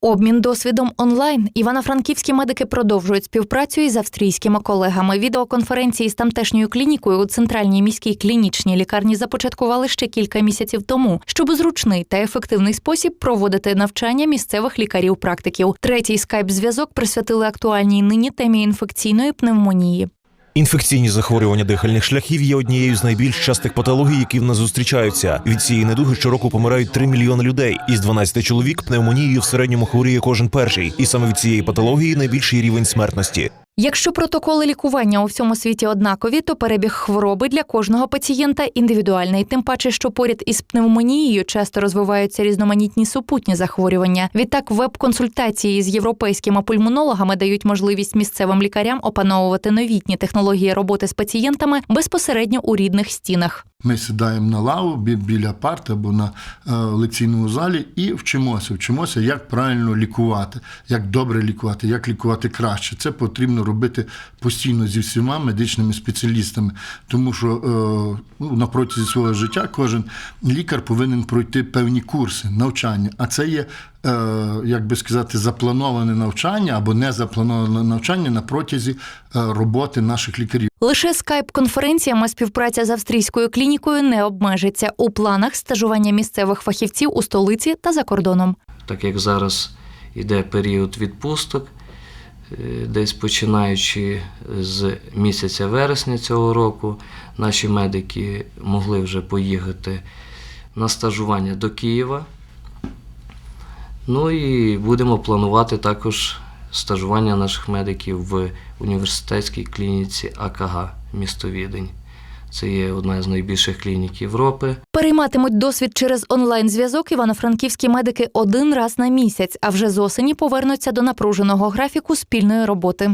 Обмін досвідом онлайн. Івано-франківські медики продовжують співпрацю із австрійськими колегами. Відеоконференції з тамтешньою клінікою у центральній міській клінічній лікарні започаткували ще кілька місяців тому, щоб зручний та ефективний спосіб проводити навчання місцевих лікарів-практиків. Третій скайп-зв'язок присвятили актуальній нині темі інфекційної пневмонії. Інфекційні захворювання дихальних шляхів є однією з найбільш частих патологій, які в нас зустрічаються. Від цієї недуги щороку помирають 3 мільйони людей. Із 12 чоловік пневмонією в середньому хворіє кожен перший. І саме від цієї патології найбільший рівень смертності. Якщо протоколи лікування у всьому світі однакові, то перебіг хвороби для кожного пацієнта індивідуальний. Тим паче, що поряд із пневмонією часто розвиваються різноманітні супутні захворювання. Відтак, веб-консультації з європейськими пульмонологами дають можливість місцевим лікарям опановувати новітні технології роботи з пацієнтами безпосередньо у рідних стінах. Ми сідаємо на лаву бі- біля парти або на е, лекційному залі і вчимося. Вчимося, як правильно лікувати, як добре лікувати, як лікувати краще. Це потрібно робити постійно зі всіма медичними спеціалістами, тому що е, ну, на протязі свого життя кожен лікар повинен пройти певні курси навчання. А це є, як би сказати, заплановане навчання або не заплановане навчання на протязі е, роботи наших лікарів. Лише скайп-конференціями співпраця з австрійською клінікою не обмежиться у планах стажування місцевих фахівців у столиці та за кордоном. так як зараз йде період відпусток, е, десь починаючи з місяця вересня цього року, наші медики могли вже поїхати на стажування до Києва. Ну і будемо планувати також стажування наших медиків в університетській клініці АКГ місто Відень. Це є одна з найбільших клінік Європи. Перейматимуть досвід через онлайн-зв'язок івано-франківські медики один раз на місяць, а вже з осені повернуться до напруженого графіку спільної роботи.